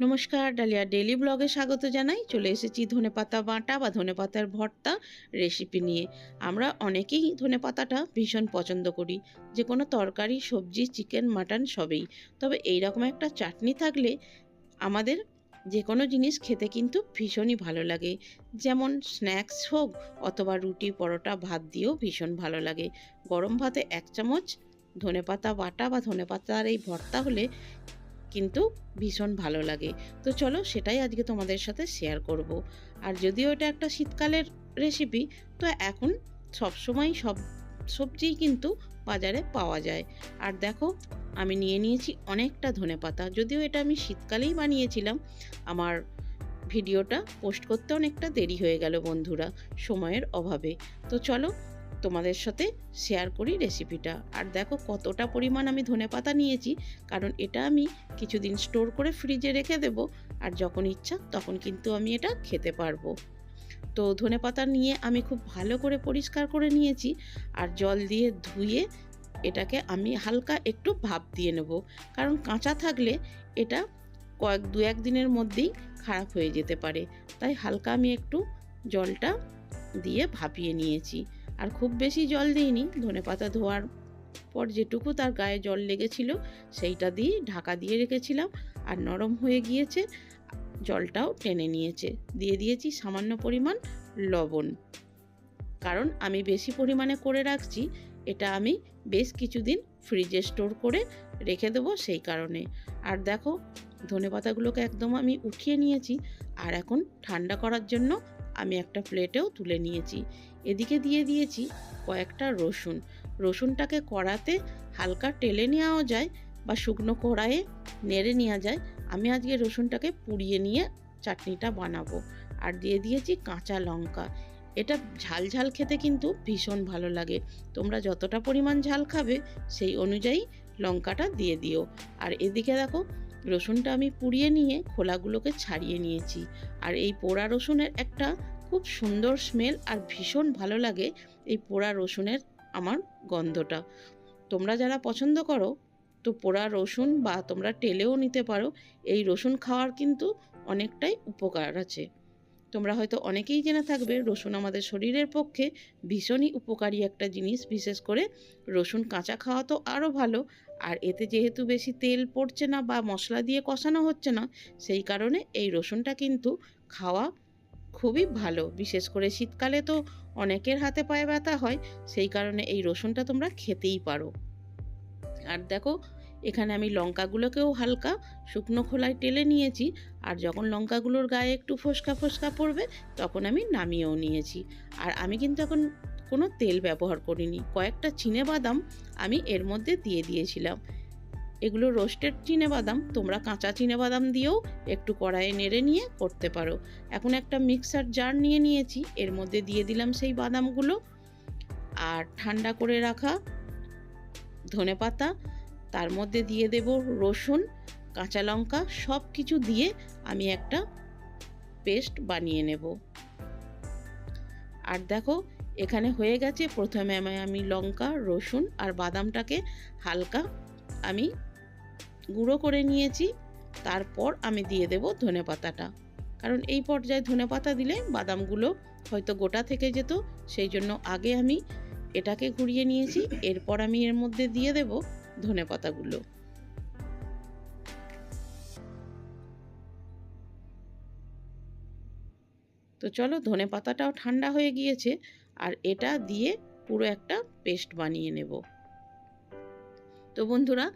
নমস্কার, dahlia daily ব্লগে স্বাগত জানাই। চলে এসেছি ধনেপাতা বাঁটা বা ধনেপাতার ভর্তা রেসিপি নিয়ে। আমরা অনেকেই ধনেপাতাটা ভীষণ পছন্দ করি। যে কোনো তরকারি, সবজি, চিকেন, মাটন সবেই। তবে এই রকম একটা চাটনি থাকলে আমাদের যে কোনো জিনিস খেতে কিন্তু ভীষণই ভালো লাগে। যেমন স্ন্যাক্স হোক অথবা রুটি, পরোটা, ভাত দিয়েও ভীষণ ভালো লাগে। গরম ভাতে এক চামচ ধনেপাতা বাটা বা ধনেপাতার এই ভর্তা হলে কিন্তু ভীষণ ভালো লাগে। তো চলো সেটাই আজকে তোমাদের সাথে শেয়ার করব। আর যদিও এটা একটা শীতকালের রেসিপি তো এখন সবসময় সব সবজিই কিন্তু বাজারে পাওয়া যায়। আর দেখো, আমি নিয়ে নিয়েছি অনেকটা ধনেপাতা যদিও এটা আমি শীতকালেই বানিয়েছিলাম, আমার ভিডিওটা পোস্ট করতে অনেকটা দেরি হয়ে গেল বন্ধুরা, সময়ের অভাবে। তো চলো তোমাদের সাথে শেয়ার করি রেসিপিটা আর দেখো কতটা পরিমাণ আমি ধনেপাতা নিয়েছি, কারণ এটা আমি কিছুদিন স্টোর করে ফ্রিজে রেখে দেব, আর যখন ইচ্ছা তখন কিন্তু আমি এটা খেতে পারব। তো ধনেপাতা নিয়ে আমি খুব ভালো করে পরিষ্কার করে নিয়েছি, আর জল দিয়ে ধুয়ে এটাকে আমি হালকা একটু ভাপ দিয়ে নেব, কারণ কাঁচা থাকলে এটা কয়েক দু এক দিনের মধ্যেই খারাপ হয়ে যেতে পারে। তাই হালকা আমি একটু জলটা দিয়ে ভাপিয়ে নিয়েছি। আর খুব বেশি জল দিইনি। ধনে পাতা ধোয়ার পর যেটুকু তার গায়ে জল লেগেছিল, সেইটা দিয়ে ঢাকা দিয়ে রেখেছিলাম আর নরম হয়ে গিয়েছে। জলটাও টেনে নিয়েছে। দিয়ে দিয়েছি সামান্য পরিমাণ লবণ। কারণ আমি বেশি পরিমাণে করে রাখছি, এটা আমি বেশ কিছুদিন ফ্রিজে স্টোর করে রেখে দেবো সেই কারণে। আর দেখো, ধনে পাতাগুলোকে একদম আমি উঠিয়ে নিয়েছি। আর এখন ঠান্ডা করার জন্য আমি একটা প্লেটেও তুলে নিয়েছি। এদিকে দিয়ে দিয়েছি কয়েকটা রসুন। রসুনটাকে কড়াতে হালকা টেলে নেওয়াও যায় বা শুকনো কড়াইয়ে নেড়ে নেওয়া যায়। আমি আজকে রসুনটাকে পুড়িয়ে নিয়ে চাটনিটা বানাবো। আর দিয়ে দিয়েছি কাঁচা লঙ্কা। এটা ঝাল ঝাল খেতে কিন্তু ভীষণ ভালো লাগে। তোমরা যতটা পরিমাণ ঝাল খাবে সেই অনুযায়ী লঙ্কাটা দিয়ে দিও। আর এদিকে দেখো, রসুনটা আমি পুড়িয়ে নিয়ে খোলাগুলোকে ছাড়িয়ে নিয়েছি। আর এই পোড়া রসুনের একটা খুব সুন্দর স্মেল আর ভীষণ ভালো লাগে এই পোড়া রসুনের আমার গন্ধটা। তোমরা যারা পছন্দ করো, তো পোড়া রসুন বা তোমরা টেলেও নিতে পারো, এই রসুন খাওয়ার কিন্তু অনেকটাই উপকার আছে। তোমরা হয়তো অনেকেই জেনে থাকবে, রসুন আমাদের শরীরের পক্ষে ভীষণই উপকারী একটা জিনিস, বিশেষ করে রসুন কাঁচা খাওয়া তো আরও ভালো, আর এতে যেহেতু বেশি তেল পড়ছে না বা মশলা দিয়ে কষানো হচ্ছে না, সেই কারণে এই রসুনটা কিন্তু খাওয়া খুবই ভালো। বিশেষ করে শীতকালে তো অনেকের হাতে পায়ে ব্যথা হয়, সেই কারণে এই রসুনটা তোমরা খেতেই পারো। আর দেখো, এখানে আমি লঙ্কাগুলোকেও হালকা শুকনো খোলায় টেলে নিয়েছি, আর যখন লঙ্কাগুলোর গায়ে একটু ফোসকা ফোসকা পড়বে, তখন আমি নামিয়েও নিয়েছি। আর আমি কিন্তু এখন কোনো তেল ব্যবহার করিনি, কয়েকটা চিনে বাদাম আমি এর মধ্যে দিয়ে দিয়েছিলাম। এগুলো রোস্টেড চিনে বাদাম, তোমরা কাঁচা বাদাম দিয়েও একটু কড়াইয়ে নেড়ে নিয়ে করতে পারো। এখন একটা মিক্সার জার নিয়ে নিয়েছি, এর মধ্যে দিয়ে দিলাম সেই বাদামগুলো। আর ঠান্ডা করে রাখা ধনে পাতা, তার মধ্যে দিয়ে দেব রসুন, কাঁচা লঙ্কা সব কিছু দিয়ে আমি একটা পেস্ট বানিয়ে নেব। আর দেখো, এখানে হয়ে গেছে, প্রথমে আমি লঙ্কা, রসুন আর বাদামটাকে হালকা আমি গুঁড়ো করে নিয়েছি, তারপর আমি দিয়ে দেব ধনে পাতাটা। কারণ এই পর্যায়ে ধনে পাতা দিলে বাদামগুলো হয়তো গোটা থেকে যেত, সেই জন্য আগে আমি এটাকে ঘুরিয়ে নিয়েছি, এরপর আমি এর মধ্যে দিয়ে দেব ধনে পাতাগুলো। তো চলো ধনে পাতাটাও ঠান্ডা হয়ে গিয়েছে, আর এটা দিয়ে পুরো একটা পেস্ট বানিয়ে নেব। তো বন্ধুরা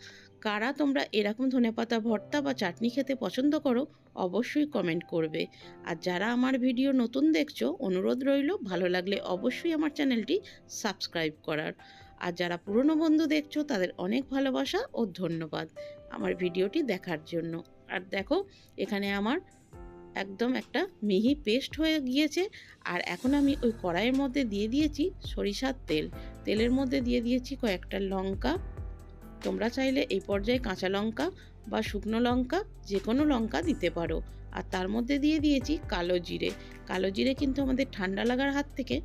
কারা তোমরা এরকম ধনেপাতা, ভর্তা বা চাটনি খেতে পছন্দ করো, অবশ্যই কমেন্ট করবে। আর যারা আমার ভিডিও নতুন দেখছ, অনুরোধ রইল, ভালো লাগলে অবশ্যই আমার চ্যানেলটি সাবস্ক্রাইব করার। আর যারা পুরনো বন্ধু দেখছ, তাদের অনেক ভালোবাসা ও ধন্যবাদ আমার ভিডিওটি দেখার জন্য। আর দেখো, এখানে আমার একদম একটা মিহি পেস্ট হয়ে গিয়েছে। আর এখন আমি ওই কড়াইয়ের মধ্যে দিয়ে দিয়েছি সরিষার তেল। তেলের মধ্যে দিয়ে দিয়েছি কয়েকটা লঙ্কা তোমরা চাইলে এই পর্যায়ে কাঁচা লঙ্কা বা শুকনো লঙ্কা যে কোনো লঙ্কা দিতে পারো। আর তার মধ্যে দিয়ে দিয়েছি কালো জিরে। কালো জিরে কিন্তু আমাদের ঠান্ডা লাগার হাত থেকে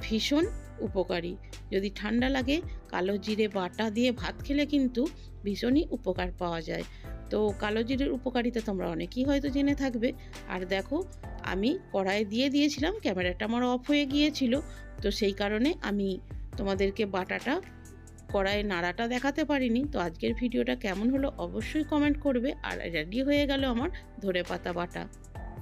ভীষণ উপকারী। যদি ঠান্ডা লাগে, কালো জিরে বাটা দিয়ে ভাত খেলে কিন্তু ভীষণই উপকার পাওয়া যায়। তো কালো জিরের উপকারিতা তোমরা অনেকেই হয়তো জেনে থাকবে। আর দেখো, আমি কড়াইয়ে দিয়ে দিয়েছিলাম, ক্যামেরাটা আমার অফ হয়ে গিয়েছিল। তো সেই কারণে আমি তোমাদেরকে বাটাটা কড়াইয়ে নাড়াটা দেখাতে পারিনি। তো আজকের ভিডিওটা কেমন হলো অবশ্যই কমেন্ট করবে। আর রেডি হয়ে গেল আমার ধনে পাতা বাটা।